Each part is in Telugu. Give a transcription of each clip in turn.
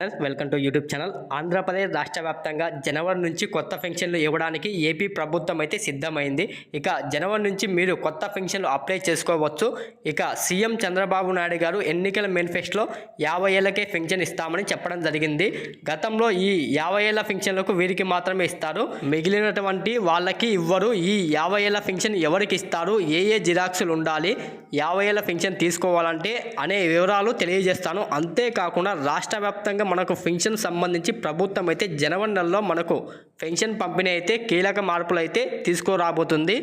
Welcome to YouTube channel Andhra Pradesh రాష్ట్ర వ్యాప్తంగా జనవరి నుంచి కొత్త పెన్షన్లు ఇవ్వడానికి ఏపీ ప్రభుత్వం అయితే సిద్ధమైంది. ఇక జనవరి నుంచి మీరు కొత్త పెన్షన్లు అప్లై చేసుకోవచ్చు. ఇక సీఎం చంద్రబాబు నాయుడు గారు ఎన్నికల మేనిఫెస్టోలో యాభై ఏళ్ళకే పెన్షన్ ఇస్తామని చెప్పడం జరిగింది. గతంలో ఈ యాభై ఏళ్ళ పెన్షన్లకు వీరికి మాత్రమే ఇస్తారు. మిగిలినటువంటి వాళ్ళకి ఇవ్వరు. ఈ యాభై ఏళ్ళ పెన్షన్ ఎవరికి ఇస్తారు? ఏ ఏ జిరాక్సులు ఉండాలి? యాభై ఏళ్ళ పెన్షన్ తీసుకోవాలంటే అనే వివరాలు తెలియజేస్తాను. అంతేకాకుండా రాష్ట్ర వ్యాప్తంగా మనకు పెన్షన్ సంబంధించి ప్రభుత్వం అయితే జనవరి నెలలో మనకు పెన్షన్ పంపిణీ అయితే కీలక మార్పులు అయితే తీసుకురాబోతుంది.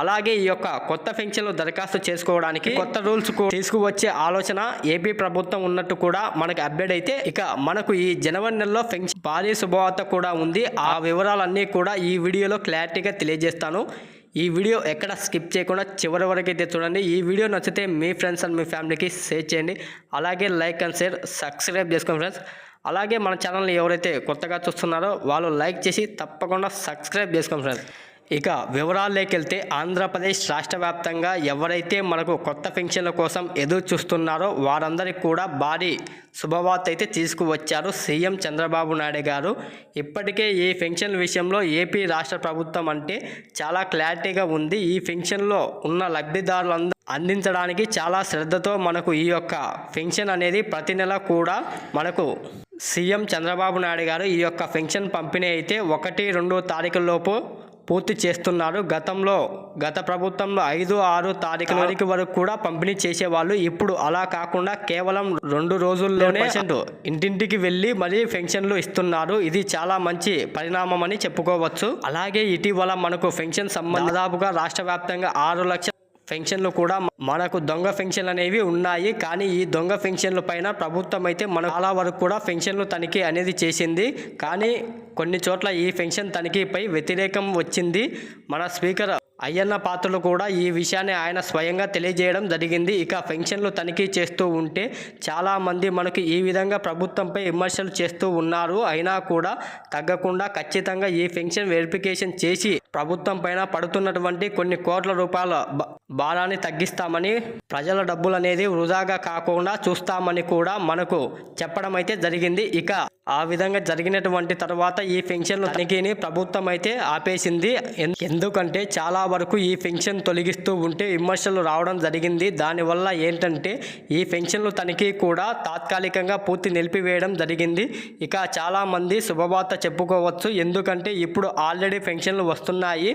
అలాగే ఈ యొక్క కొత్త పెన్షన్లు దరఖాస్తు చేసుకోవడానికి కొత్త రూల్స్ తీసుకువచ్చే ఆలోచన ఏపీ ప్రభుత్వం ఉన్నట్టు కూడా మనకు అప్డేట్ అయితే ఇక మనకు ఈ జనవరి నెలలో పెన్షన్ భారీ శుభవార్త కూడా ఉంది. ఆ వివరాలన్నీ కూడా ఈ వీడియోలో క్లారిటీగా తెలియజేస్తాను. ఈ వీడియో ఎక్కడ స్కిప్ చేయకుండా చివరి వరకు అయితే చూడండి. ఈ వీడియో నచ్చితే మీ ఫ్రెండ్స్ అండ్ మీ ఫ్యామిలీకి షేర్ చేయండి. అలాగే లైక్ అండ్ షేర్ సబ్స్క్రైబ్ చేసుకోండి ఫ్రెండ్స్. అలాగే మన ఛానల్ని ఎవరైతే కొత్తగా చూస్తున్నారో వాళ్ళు లైక్ చేసి తప్పకుండా సబ్స్క్రైబ్ చేసుకోండి ఫ్రెండ్స్. ఇక వివరాల్లోకి వెళ్తే ఆంధ్రప్రదేశ్ రాష్ట్ర వ్యాప్తంగా ఎవరైతే మనకు కొత్త పెన్షన్ల కోసం ఎదురు చూస్తున్నారో వారందరికీ కూడా భారీ శుభవార్త అయితే తీసుకువచ్చారు సీఎం చంద్రబాబు నాయుడు గారు. ఇప్పటికే ఈ పెన్షన్ విషయంలో ఏపీ రాష్ట్ర ప్రభుత్వం అంటే చాలా క్లారిటీగా ఉంది. ఈ పెన్షన్లో ఉన్న లబ్ధిదారులందరూ అందించడానికి చాలా శ్రద్ధతో మనకు ఈ యొక్క పెన్షన్ అనేది ప్రతి నెల కూడా మనకు సీఎం చంద్రబాబు నాయుడు గారు ఈ యొక్క పెన్షన్ పంపిణీ అయితే ఒకటి రెండు తారీఖుల్లోపు పూర్తి చేస్తున్నారు గతంలో గత ప్రభుత్వంలో ఐదు ఆరు తారీఖు తారీఖు వరకు కూడా పంపిణీ చేసేవాళ్ళు. ఇప్పుడు అలా కాకుండా కేవలం రెండు రోజుల్లోనే ఇంటింటికి వెళ్ళి మరీ పెన్షన్లు ఇస్తున్నారు. ఇది చాలా మంచి పరిణామం అని చెప్పుకోవచ్చు. అలాగే ఇటీవల మనకు పెన్షన్ సంబంధ దాదాపుగా రాష్ట్ర వ్యాప్తంగా ఆరు లక్షల పెన్షన్లు కూడా మనకు దొంగ పెన్షన్లు అనేవి ఉన్నాయి. కానీ ఈ దొంగ పెన్షన్ల పైన ప్రభుత్వం అయితే మన చాలా వరకు కూడా పెన్షన్లు తనిఖీ అనేది చేసింది. కానీ కొన్ని చోట్ల ఈ పెన్షన్ తనిఖీపై వ్యతిరేకం వచ్చింది. మన స్పీకర్ అయ్యన్న పాత్రలు కూడా ఈ విషయాన్ని ఆయన స్వయంగా తెలియజేయడం జరిగింది. ఇక పెన్షన్లు తనిఖీ చేస్తూ ఉంటే చాలామంది మనకు ఈ విధంగా ప్రభుత్వంపై విమర్శలు చేస్తూ ఉన్నారు. అయినా కూడా తగ్గకుండా ఖచ్చితంగా ఈ పెన్షన్ వెరిఫికేషన్ చేసి ప్రభుత్వం పైన పడుతున్నటువంటి కొన్ని కోట్ల రూపాయల భారాన్ని తగ్గిస్తామని ప్రజల డబ్బులు అనేది వృధాగా కాకుండా చూస్తామని కూడా మనకు చెప్పడం అయితే జరిగింది. ఇక ఆ విధంగా జరిగినటువంటి తర్వాత ఈ పెన్షన్లు తనిఖీని ప్రభుత్వం అయితే ఆపేసింది. ఎందుకంటే చాలా వరకు ఈ పెన్షన్ తొలగిస్తూ ఉంటే విమర్శలు రావడం జరిగింది. దానివల్ల ఏంటంటే ఈ పెన్షన్లు తనిఖీ కూడా తాత్కాలికంగా పూర్తి నిలిపివేయడం జరిగింది. ఇక చాలామంది శుభవార్త చెప్పుకోవచ్చు. ఎందుకంటే ఇప్పుడు ఆల్రెడీ పెన్షన్లు వస్తున్నాయి.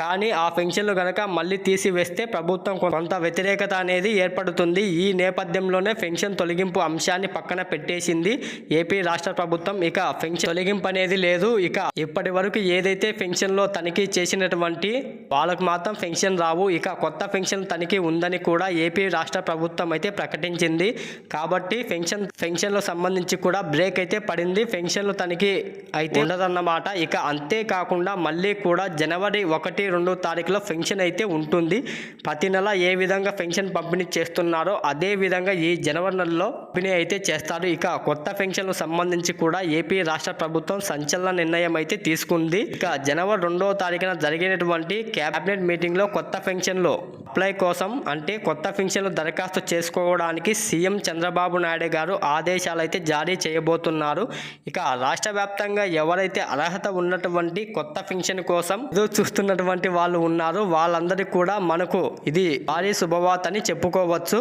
కానీ ఆ పెన్షన్లు కనుక మళ్ళీ తీసివేస్తే ప్రభుత్వం కొంత వ్యతిరేకత అనేది ఏర్పడుతుంది. ఈ నేపథ్యంలోనే పెన్షన్ తొలగింపు అంశాన్ని పక్కన పెట్టేసింది ఏపీ రాష్ట్ర ప్రభుత్వం. ఇక పెన్షన్ తొలగింపు అనేది లేదు. ఇక ఇప్పటి వరకు ఏదైతే పెన్షన్లో తనిఖీ చేసినటువంటి వాళ్ళకు మాత్రం పెన్షన్ రావు. ఇక కొత్త పెన్షన్ తనిఖీ ఉందని కూడా ఏపీ రాష్ట్ర ప్రభుత్వం అయితే ప్రకటించింది. కాబట్టి పెన్షన్ పెన్షన్లకు సంబంధించి కూడా బ్రేక్ అయితే పడింది. పెన్షన్లు తనిఖీ అయితే ఉండదన్నమాట ఇక అంతేకాకుండా మళ్ళీ కూడా జనవరి ఒకటి రెండు తారీఖులో పెన్షన్ అయితే ఉంటుంది. ప్రతి నెల ఏ విధంగా పెన్షన్ పంపిణీ చేస్తున్నారో అదే విధంగా ఈ జనవరి నెలలో పంపిణీ అయితే చేస్తారు ఇక కొత్త పెన్షన్లు సంబంధించి కూడా ఏపీ రాష్ట్ర ప్రభుత్వం సంచలన నిర్ణయం అయితే తీసుకుంది. ఇక జనవరి రెండవ తారీఖున జరిగినటువంటి కేబినెట్ మీటింగ్లో కొత్త పెన్షన్లు అప్లై కోసం అంటే కొత్త పెన్షన్లు దరఖాస్తు చేసుకోవడానికి సీఎం చంద్రబాబు నాయుడు గారు ఆదేశాలు అయితే జారీ చేయబోతున్నారు. ఇక రాష్ట్ర వ్యాప్తంగా ఎవరైతే అర్హత ఉన్నటువంటి కొత్త పెన్షన్ కోసం ఎదురు చూస్తున్నటువంటి వాళ్ళు ఉన్నారు వాళ్ళందరికీ కూడా మనకు ఇది భారీ శుభవార్త అని చెప్పుకోవచ్చు.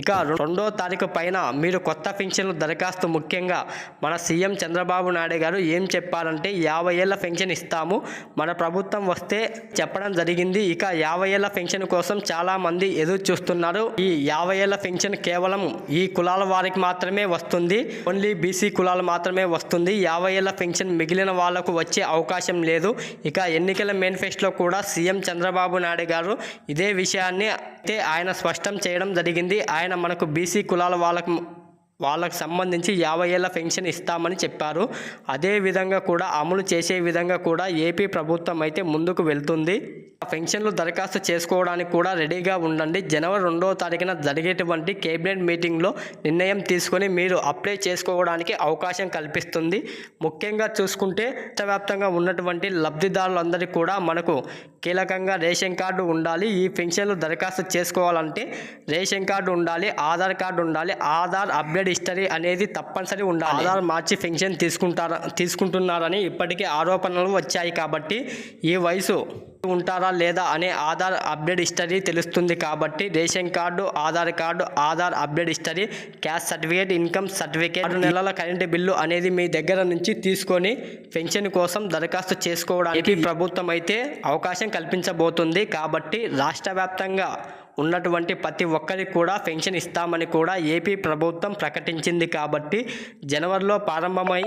ఇక రెండో తారీఖు పైన మీరు కొత్త పెన్షన్లు దరఖాస్తు ముఖ్యంగా మన సీఎం చంద్రబాబు నాయుడు గారు ఏం చెప్పారంటే యాభై ఏళ్ళ పెన్షన్ ఇస్తాము మన ప్రభుత్వం వస్తే చెప్పడం జరిగింది ఇక యాభై ఏళ్ళ పెన్షన్ కోసం చాలామంది ఎదురు చూస్తున్నారు. ఈ యాభై ఏళ్ళ పెన్షన్ కేవలం ఈ కులాల వారికి మాత్రమే వస్తుంది ఓన్లీ బీసీ కులాలు మాత్రమే వస్తుంది. యాభై ఏళ్ళ పెన్షన్ మిగిలిన వాళ్ళకు వచ్చే అవకాశం లేదు. ఇక ఎన్నికల మేనిఫెస్టోలో కూడా సీఎం చంద్రబాబు నాయుడు గారు ఇదే విషయాన్ని అయితే ఆయన స్పష్టం చేయడం జరిగింది. ఆయన మనకు బీసీ కులాల వాళ్ళకు వాళ్ళకు సంబంధించి యాభై ఏళ్ళ పెన్షన్ ఇస్తామని చెప్పారు. అదే విధంగా కూడా అమలు చేసే విధంగా కూడా ఏపీ ప్రభుత్వం అయితే ముందుకు వెళ్తుంది. పెన్షన్లు దరఖాస్తు చేసుకోవడానికి కూడా రెడీగా ఉండండి. జనవరి రెండవ తారీఖున జరిగేటువంటి కేబినెట్ మీటింగ్లో నిర్ణయం తీసుకొని మీరు అప్లై చేసుకోవడానికి అవకాశం కల్పిస్తుంది. ముఖ్యంగా చూసుకుంటే దేశవ్యాప్తంగా ఉన్నటువంటి లబ్ధిదారులందరికీ కూడా మనకు కీలకంగా రేషన్ కార్డు ఉండాలి. ఈ పెన్షన్లు దరఖాస్తు చేసుకోవాలంటే రేషన్ కార్డు ఉండాలి ఆధార్ కార్డు ఉండాలి ఆధార్ అప్డేట్ హిస్టరీ అనేది తప్పనిసరి ఉండాలి. ఆధార్ మార్చి పెన్షన్ తీసుకుంటారా తీసుకుంటున్నారని ఇప్పటికే ఆరోపణలు వచ్చాయి కాబట్టి ఈ వయసు ఉంటారా లేదా అనే ఆధార్ అప్డేట్ హిస్టరీ తెలుస్తుంది కాబట్టి ration card Aadhaar card Aadhaar update history caste certificate income certificate ఆరు నెలల కరెంటు బిల్లు అనేది మీ దగ్గర నుంచి తీసుకొని పెన్షన్ కోసం దరఖాస్తు చేసుకోవడానికి ప్రభుత్వం అయితే అవకాశం కల్పించబోతుంది కాబట్టి రాష్ట్ర వ్యాప్తంగా ఉన్నటువంటి ప్రతి ఒక్కరికి కూడా పెన్షన్ ఇస్తామని కూడా ఏపీ ప్రభుత్వం ప్రకటించింది కాబట్టి జనవరిలో ప్రారంభమై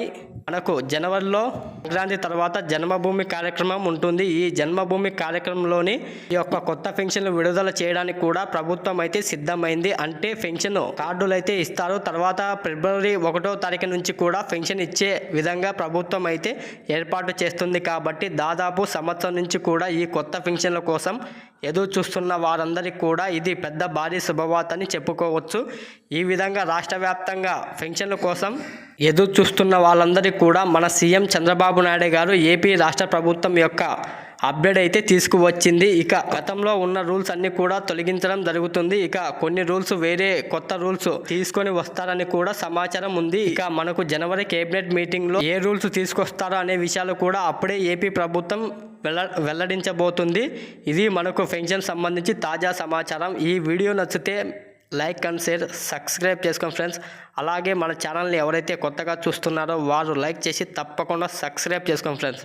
మనకు జనవరిలో సంక్రాంతి తర్వాత జన్మభూమి కార్యక్రమం ఉంటుంది. ఈ జన్మభూమి కార్యక్రమంలోని ఈ యొక్క కొత్త పెన్షన్లు విడుదల చేయడానికి కూడా ప్రభుత్వం అయితే సిద్ధమైంది. అంటే పెన్షన్ కార్డులు అయితే ఇస్తారు. తర్వాత ఫిబ్రవరి ఒకటో తారీఖు నుంచి కూడా పెన్షన్ ఇచ్చే విధంగా ప్రభుత్వం అయితే ఏర్పాటు చేస్తుంది. కాబట్టి దాదాపు సంవత్సరం నుంచి కూడా ఈ కొత్త పెన్షన్ల కోసం ఎదురు చూస్తున్న వారందరికీ కూడా ఇది పెద్ద భారీ శుభవార్త అని చెప్పుకోవచ్చు. ఈ విధంగా రాష్ట్ర వ్యాప్తంగా పెన్షన్ల కోసం ఎదురు చూస్తున్న వాళ్ళందరికీ కూడా మన సీఎం చంద్రబాబు నాయుడు గారు ఏపీ రాష్ట్ర ప్రభుత్వం యొక్క అప్డేట్ అయితే తీసుకువచ్చింది. ఇక గతంలో ఉన్న రూల్స్ అన్ని కూడా తొలగించడం జరుగుతుంది. ఇక కొన్ని రూల్స్ వేరే కొత్త రూల్స్ తీసుకొని వస్తారని కూడా సమాచారం ఉంది. ఇక మనకు జనవరి కేబినెట్ మీటింగ్లో ఏ రూల్స్ తీసుకొస్తారో అనే విషయాలు కూడా అప్పుడే ఏపీ ప్రభుత్వం వెల్ల వెల్లడించబోతుంది. ఇది మనకు పెన్షన్ సంబంధించి తాజా సమాచారం. ఈ వీడియో నచ్చితే లైక్ అండ్ షేర్ సబ్స్క్రైబ్ చేసుకోండి ఫ్రెండ్స్. అలాగే మన ఛానల్ని ఎవరైతే కొత్తగా చూస్తున్నారో వారు లైక్ చేసి తప్పకుండా సబ్స్క్రైబ్ చేసుకోండి ఫ్రెండ్స్.